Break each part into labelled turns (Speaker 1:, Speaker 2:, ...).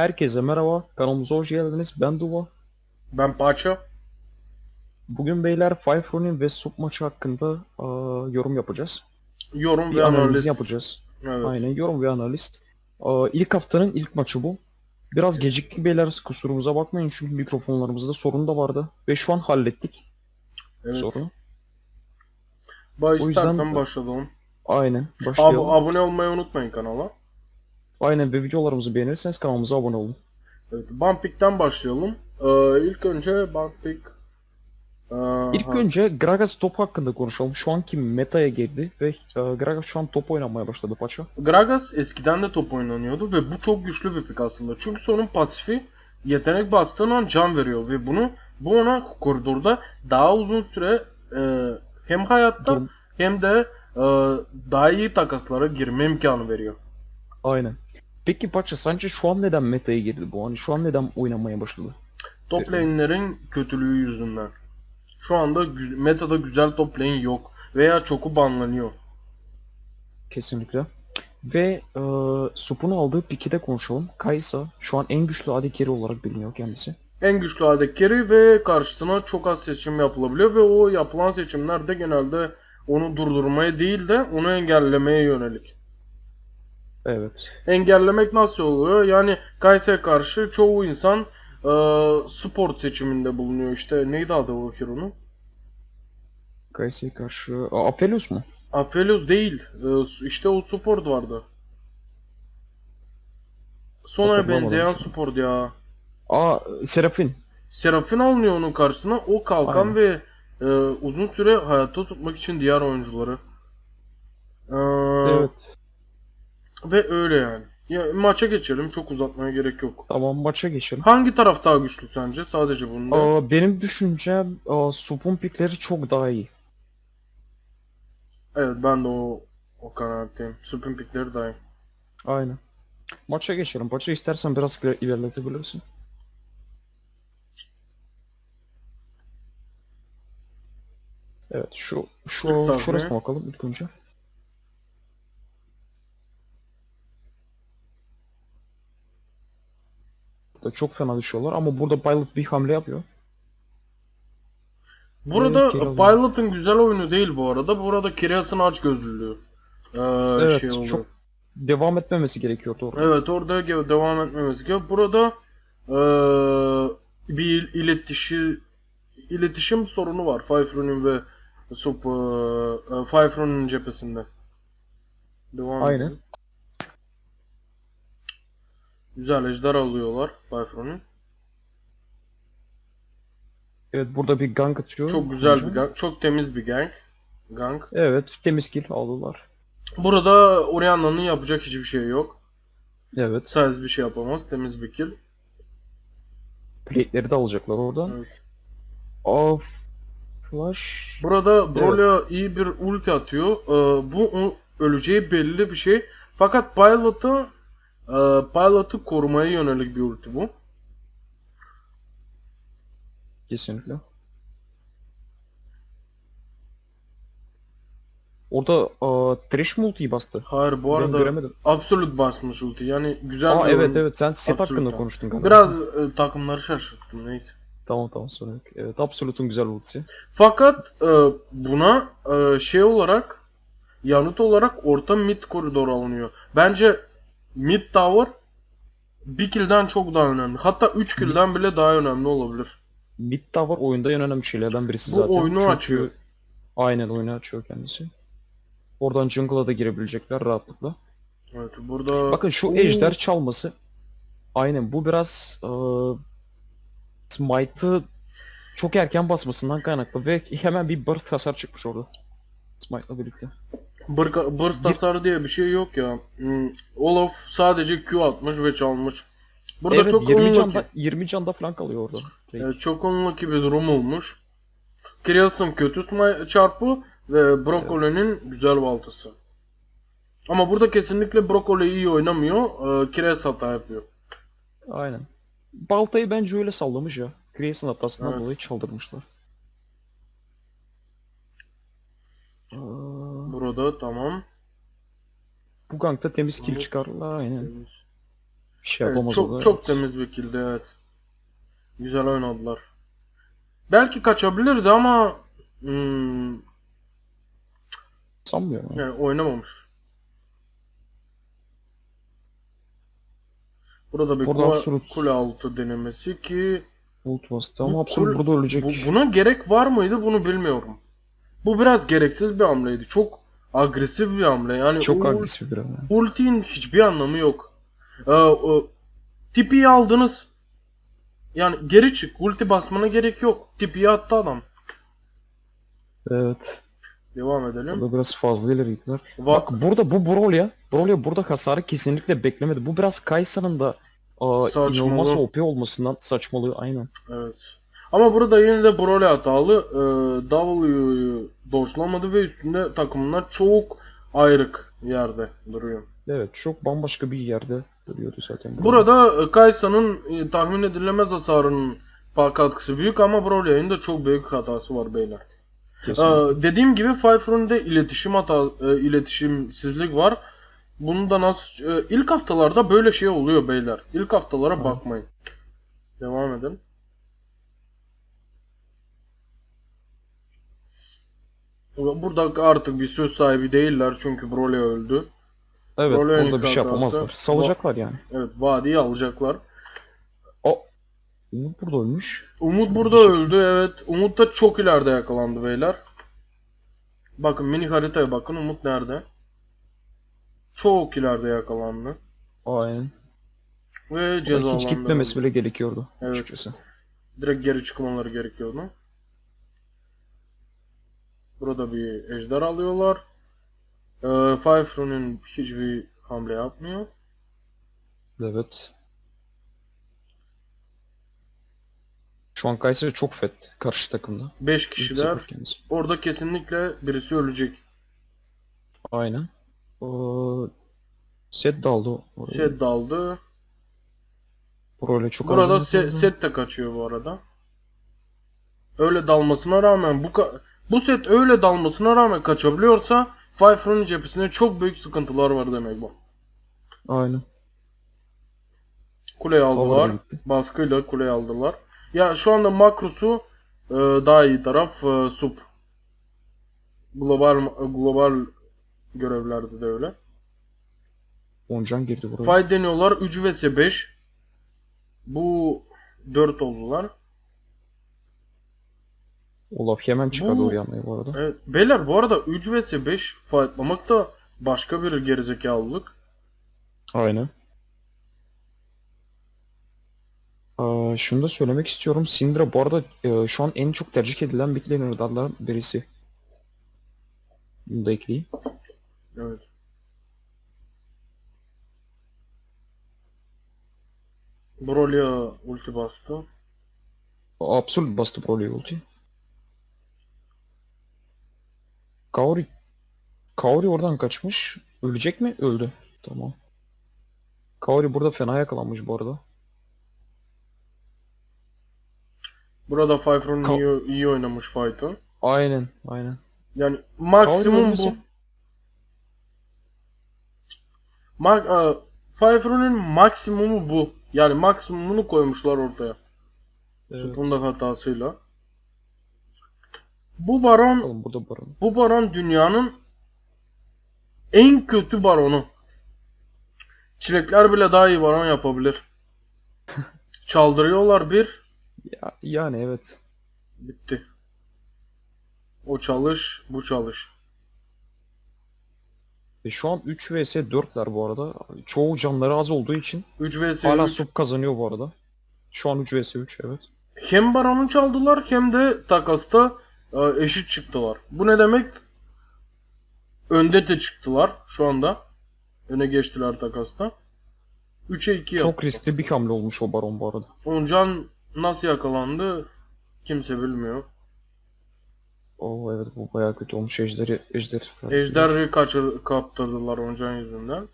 Speaker 1: Herkese merhaba, kanalımıza hoş geldiniz. Ben Duva.
Speaker 2: Ben Paça.
Speaker 1: Bugün beyler Five Ronin ve Sup maçı hakkında aa, yorum yapacağız.
Speaker 2: Yorum
Speaker 1: Bir
Speaker 2: ve
Speaker 1: analiz
Speaker 2: analiz.
Speaker 1: yapacağız.
Speaker 2: Evet.
Speaker 1: Aynen, yorum ve analiz. Aa, ilk haftanın ilk maçı bu. Biraz gecikti beyler, kusurumuza bakmayın çünkü mikrofonlarımızda sorun da vardı. Ve şu an hallettik
Speaker 2: evet.
Speaker 1: sorunu.
Speaker 2: Bay
Speaker 1: O yüzden-
Speaker 2: istersen başlayalım.
Speaker 1: Aynen,
Speaker 2: Ab
Speaker 1: başlayalım.
Speaker 2: abone olmayı unutmayın kanala.
Speaker 1: Aynen ve videolarımızı beğenirseniz kanalımıza abone olun.
Speaker 2: Evet. Bumpik'ten başlayalım. Ee, ilk önce Bumpik. Ee,
Speaker 1: İlk önce Gragas top hakkında konuşalım. Şu anki meta'ya girdi ve e, Gragas şu an top oynamaya başladı paça.
Speaker 2: Gragas eskiden de top oynanıyordu ve bu çok güçlü bir pik aslında. Çünkü sonun pasifi yetenek bastığın an can veriyor ve bunu bu ona koridorda daha uzun süre e, hem hayatta
Speaker 1: Dur-
Speaker 2: hem de e, daha iyi takaslara girme imkanı veriyor.
Speaker 1: Aynen. Peki Paça sence şu an neden meta'ya girdi bu? Hani şu an neden oynamaya başladı?
Speaker 2: Top
Speaker 1: Evet.
Speaker 2: lane'lerin kötülüğü yüzünden. Şu anda gü- metada güzel top lane yok veya çoku banlanıyor.
Speaker 1: Kesinlikle. Ve e, Sup'un aldığı piki de konuşalım. Kaysa şu an en güçlü AD carry olarak biliniyor kendisi.
Speaker 2: En güçlü AD carry ve karşısına çok az seçim yapılabiliyor ve o yapılan seçimler de genelde onu durdurmaya değil de onu engellemeye yönelik.
Speaker 1: Evet.
Speaker 2: Engellemek nasıl oluyor? Yani Kayse'ye karşı çoğu insan e, sport seçiminde bulunuyor. İşte neydi adı o hero'nun?
Speaker 1: Kaysa'ya karşı... Aa, Aphelios mu?
Speaker 2: Aphelios değil. E, işte o support vardı. Sona'ya benzeyen support ya.
Speaker 1: Aa Serafin.
Speaker 2: Serafin alınıyor onun karşısına. O kalkan
Speaker 1: Aynen.
Speaker 2: ve e, uzun süre hayatta tutmak için diğer oyuncuları. E,
Speaker 1: Evet.
Speaker 2: Ve öyle yani. Ya, maça geçelim. Çok uzatmaya gerek yok.
Speaker 1: Tamam maça geçelim.
Speaker 2: Hangi taraf daha güçlü sence? Sadece bunda.
Speaker 1: Aa, benim düşüncem aa, Sup'un pikleri çok daha iyi.
Speaker 2: Evet ben de o o kanaatteyim. Spin pickleri daha iyi.
Speaker 1: Aynen. Maça geçelim. Maça istersen biraz iler- ilerletebilirsin. Evet şu şu
Speaker 2: sahne.
Speaker 1: şurasına bakalım ilk önce. Burada çok fena düşüyorlar ama burada Pilot bir hamle yapıyor.
Speaker 2: Burada
Speaker 1: Evet, Kiraz'ın-
Speaker 2: Pilot'ın güzel oyunu değil bu arada. Burada Kiryas'ın aç gözlülüğü. Ee,
Speaker 1: Evet,
Speaker 2: şey
Speaker 1: çok- Devam etmemesi gerekiyor doğru.
Speaker 2: Evet orada devam etmemiz gerekiyor. Burada eee, bir iletişi iletişim sorunu var Five ve Sup eee, Five cephesinde. Devam
Speaker 1: Aynen.
Speaker 2: edelim. Güzel ejder alıyorlar Five
Speaker 1: Evet burada bir gank atıyor.
Speaker 2: Çok güzel
Speaker 1: Hocam.
Speaker 2: bir gank. Çok temiz bir gank. Gank.
Speaker 1: Evet temiz kill aldılar.
Speaker 2: Burada Orianna'nın yapacak hiçbir şey yok.
Speaker 1: Evet.
Speaker 2: Sadece bir şey yapamaz. Temiz bir kill.
Speaker 1: Plate'leri de alacaklar oradan.
Speaker 2: Evet.
Speaker 1: Aa Flash.
Speaker 2: Burada Broly'a iyi bir ulti atıyor. Ee, bu öleceği belli bir şey. Fakat Pilot'ı e, Pilot'ı korumaya yönelik bir ulti bu.
Speaker 1: Kesinlikle. Orada aa, Thresh multiyi bastı.
Speaker 2: Hayır bu
Speaker 1: Ben
Speaker 2: arada
Speaker 1: göremedim.
Speaker 2: Absolute basmış ulti. Yani güzel
Speaker 1: Aa
Speaker 2: bir
Speaker 1: evet
Speaker 2: oyun.
Speaker 1: evet sen set
Speaker 2: Absolute
Speaker 1: hakkında konuştun galiba.
Speaker 2: Biraz e, takımları şaşırttım neyse.
Speaker 1: Tamam tamam sorun yok. Evet Absolute'un güzel ultisi.
Speaker 2: Fakat e, buna e, şey olarak yanıt olarak orta mid koridor alınıyor. Bence mid tower bir kill'den çok daha önemli. Hatta 3 kill'den bile daha önemli olabilir.
Speaker 1: Mid tower oyunda en önemli şeylerden birisi
Speaker 2: Bu
Speaker 1: zaten.
Speaker 2: oyunu
Speaker 1: Çünkü-
Speaker 2: açıyor.
Speaker 1: Aynen oyunu açıyor kendisi. Oradan jungle'a da girebilecekler rahatlıkla.
Speaker 2: Evet burada
Speaker 1: Bakın şu
Speaker 2: Oo.
Speaker 1: ejder çalması. Aynen bu biraz eee Smite'ı çok erken basmasından kaynaklı ve hemen bir burst hasar çıkmış orada. Smite'la birlikte.
Speaker 2: Bırka- burst hasarı diye bir şey yok ya. Hmm, Olaf sadece Q atmış ve çalmış. Burada
Speaker 1: evet
Speaker 2: çok
Speaker 1: 20
Speaker 2: unlucky,
Speaker 1: canda 20 canda falan kalıyor orada.
Speaker 2: Evet, çok unlucky bir durum olmuş. Kiryas'ın kötü çarpı ve Broccoli'nin güzel baltası. Ama burada kesinlikle Broccoli iyi oynamıyor. Ee, Kiryas hata yapıyor.
Speaker 1: Aynen. Baltayı bence öyle sallamış ya. Grace'in hatasından
Speaker 2: Evet.
Speaker 1: dolayı çaldırmışlar. Aa,
Speaker 2: Burada tamam.
Speaker 1: bu gankta temiz kill çıkarlar aynen. Bir şey
Speaker 2: Evet, çok
Speaker 1: da.
Speaker 2: çok temiz bir killdi evet. Güzel oynadılar. Belki kaçabilirdi ama hmm,
Speaker 1: Sanmıyorum. ya.
Speaker 2: yani oynamamış. Burada bir
Speaker 1: Burada
Speaker 2: kule,
Speaker 1: Absolute-
Speaker 2: kule altı denemesi ki
Speaker 1: Ult bastı ama Absolut burada ölecek.
Speaker 2: bu, buna gerek var mıydı bunu bilmiyorum. Bu biraz gereksiz bir hamleydi. Çok agresif bir hamle. Yani
Speaker 1: Çok
Speaker 2: o-
Speaker 1: agresif bir ama.
Speaker 2: Ultinin hiçbir anlamı yok. Ee, o, tipiyi aldınız. Yani geri çık. Ulti basmana gerek yok. Tipiyi attı adam.
Speaker 1: Evet.
Speaker 2: Devam edelim.
Speaker 1: Burada biraz fazla ileri gittiler.
Speaker 2: Va-
Speaker 1: Bak burada bu Brolia, Brolia burada hasarı kesinlikle beklemedi. Bu biraz Kaysa'nın da
Speaker 2: Saçmalığı.
Speaker 1: inanılmaz OP olmasından saçmalığı aynen.
Speaker 2: Evet. Ama burada yine de Broly hatalı. Ee, W'yu dodge'lamadı ve üstünde takımlar çok ayrık yerde duruyor.
Speaker 1: Evet çok bambaşka bir yerde duruyordu zaten.
Speaker 2: Burada e, Kaysa'nın e, tahmin edilemez hasarının katkısı büyük ama Broly'nin de çok büyük hatası var beyler.
Speaker 1: Kesinlikle.
Speaker 2: Ee, dediğim gibi Pfeiffer'ın da iletişim hata, e, iletişimsizlik var. Bunu da nasıl e, ilk haftalarda böyle şey oluyor beyler. İlk haftalara
Speaker 1: Evet.
Speaker 2: bakmayın. Devam edelim. Burada artık bir söz sahibi değiller çünkü Broly öldü.
Speaker 1: evet
Speaker 2: Brolya'nın
Speaker 1: burada bir şey yapamazlar. Salacaklar yani.
Speaker 2: Evet vadiyi alacaklar.
Speaker 1: O Umut burada ölmüş.
Speaker 2: Umut burada
Speaker 1: şey-
Speaker 2: öldü evet. Umut da çok ileride yakalandı beyler. Bakın mini haritaya bakın Umut nerede? Çok ileride yakalandı.
Speaker 1: Aynen.
Speaker 2: Ve cezalandırıldı.
Speaker 1: hiç gitmemesi bile gerekiyordu
Speaker 2: Evet.
Speaker 1: açıkçası.
Speaker 2: Direkt geri çıkmaları gerekiyordu. Burada bir ejder alıyorlar. Ee, Pfeiffer'ın hiçbir hamle yapmıyor.
Speaker 1: Evet. Şu an Kayseri çok fet karşı takımda.
Speaker 2: 5
Speaker 1: İlk
Speaker 2: kişiler. Orada kesinlikle birisi ölecek.
Speaker 1: Aynen. O set daldı.
Speaker 2: Set daldı.
Speaker 1: Burayla çok
Speaker 2: Burada se- set de kaçıyor bu arada. Öyle dalmasına rağmen bu bu set öyle dalmasına rağmen kaçabiliyorsa Pfeiffer'ın cephesinde çok büyük sıkıntılar var demek bu.
Speaker 1: Aynen.
Speaker 2: Kuleyi aldılar. Baskıyla kuleyi aldılar. Ya şu anda makrosu e, daha iyi taraf e, sup. Global global görevlerde de öyle.
Speaker 1: Oncan girdi buraya.
Speaker 2: Fight deniyorlar 3 vs 5. Bu 4 oldular.
Speaker 1: Olaf hemen çıkardı
Speaker 2: Bu-
Speaker 1: oraya bu arada.
Speaker 2: Evet. Beyler bu arada 3 vs 5 fightlamak da başka bir gerizekalılık.
Speaker 1: Aynen. Aa, şunu da söylemek istiyorum. Syndra bu arada e, şu an en çok tercih edilen mid laner'lardan birisi. Bunu da ekleyeyim.
Speaker 2: Evet. Brolia ulti bastı.
Speaker 1: Absolut bastı Broly ulti. Kaori Kaori oradan kaçmış. Ölecek mi? Öldü. Tamam. Kaori burada fena yakalanmış bu arada.
Speaker 2: Burada Pfeiffer'ın
Speaker 1: Ka-
Speaker 2: iyi, iyi oynamış fight'ı.
Speaker 1: Aynen, aynen.
Speaker 2: Yani maksimum bu.
Speaker 1: ölmese-
Speaker 2: Ma e, Pfeiffer'ın maksimumu bu. Yani maksimumunu koymuşlar ortaya.
Speaker 1: Evet.
Speaker 2: Sup'un da hatasıyla. Bu baron
Speaker 1: Bakalım burada baron.
Speaker 2: bu baron dünyanın en kötü baronu. Çilekler bile daha iyi baron yapabilir. Çaldırıyorlar bir.
Speaker 1: Ya, yani evet.
Speaker 2: Bitti. O çalış, bu çalış.
Speaker 1: Ve şu an 3 vs 4'ler bu arada. Çoğu canları az olduğu için
Speaker 2: 3 vs
Speaker 1: hala
Speaker 2: 3.
Speaker 1: Sup kazanıyor bu arada. Şu an 3 vs 3 evet.
Speaker 2: Hem baronu çaldılar hem de takasta e, eşit çıktılar. Bu ne demek? Önde de çıktılar şu anda. Öne geçtiler takasta. 3'e 2 yaptı.
Speaker 1: Çok riskli bir hamle olmuş o baron bu arada.
Speaker 2: Oncan nasıl yakalandı kimse bilmiyor.
Speaker 1: Oo evet bu bayağı kötü olmuş ejderi ejder.
Speaker 2: Ejder'i kaçır kaptırdılar Oncan yüzünden.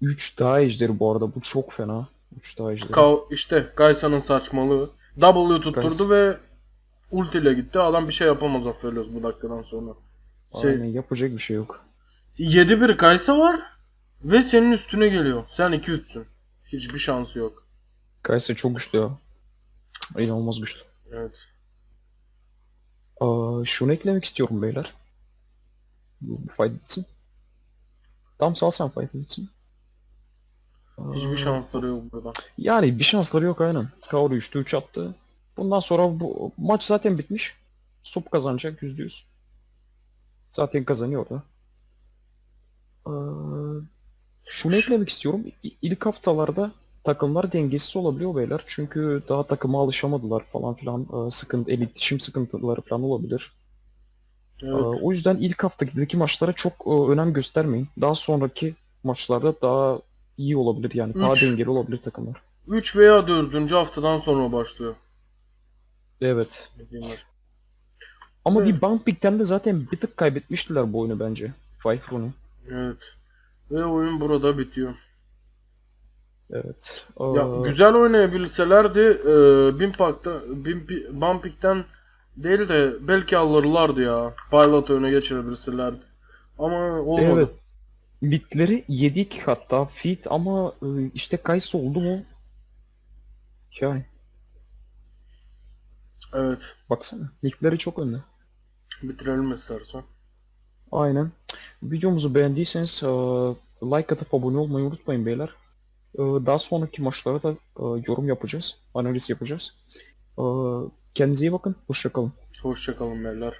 Speaker 1: 3 daha ejderi bu arada bu çok fena. 3 daha ejderi.
Speaker 2: Ka işte Gaysa'nın saçmalığı. W tutturdu
Speaker 1: Gaysa.
Speaker 2: ve ultiyle gitti. Adam bir şey yapamaz Aphelios bu dakikadan sonra. Şey,
Speaker 1: Aynen yapacak bir şey yok.
Speaker 2: 7-1 Kaysa var ve senin üstüne geliyor. Sen 2-3'sün. Hiçbir şansı yok.
Speaker 1: Kayseri çok güçlü ya. İnanılmaz güçlü.
Speaker 2: Evet.
Speaker 1: Aa, şunu eklemek istiyorum beyler. Bu, fight bitsin. Tam sal sen fight bitsin.
Speaker 2: Hiçbir şansları yok burada.
Speaker 1: Yani bir şansları yok aynen. Kaori 3'te 3 attı. Bundan sonra bu maç zaten bitmiş. Sup kazanacak %100. Zaten kazanıyor da. Ee, şunu eklemek istiyorum. İlk haftalarda takımlar dengesiz olabiliyor beyler. Çünkü daha takıma alışamadılar falan filan. Ee, sıkıntı, iletişim sıkıntıları falan olabilir. Ee,
Speaker 2: Evet.
Speaker 1: o yüzden ilk haftadaki maçlara çok e, önem göstermeyin. Daha sonraki maçlarda daha iyi olabilir yani. Daha
Speaker 2: Üç.
Speaker 1: dengeli olabilir takımlar.
Speaker 2: 3 veya 4. haftadan sonra başlıyor.
Speaker 1: Evet. Ama
Speaker 2: Evet.
Speaker 1: bir Bumpik'ten de zaten bir tık kaybetmiştiler bu oyunu bence. Five Run'u.
Speaker 2: Evet. Ve oyun burada bitiyor.
Speaker 1: Evet.
Speaker 2: Ya
Speaker 1: Aa,
Speaker 2: güzel oynayabilselerdi e, Bimpak'ta Bimpi, Bumpik'ten değil de belki alırlardı ya. Pilot öne geçirebilselerdi. Ama olmadı.
Speaker 1: Evet. Bitleri yedik hatta fit ama e, işte Kayısı oldu mu? Yani
Speaker 2: Evet.
Speaker 1: baksana. Nickleri çok önde.
Speaker 2: Bitirelim istersen.
Speaker 1: Aynen. Videomuzu beğendiyseniz e, like atıp abone olmayı unutmayın beyler. E, Daha sonraki maçlara da e, yorum yapacağız. Analiz yapacağız. Kendinize iyi bakın. Hoşça kalın.
Speaker 2: Hoşçakalın beyler.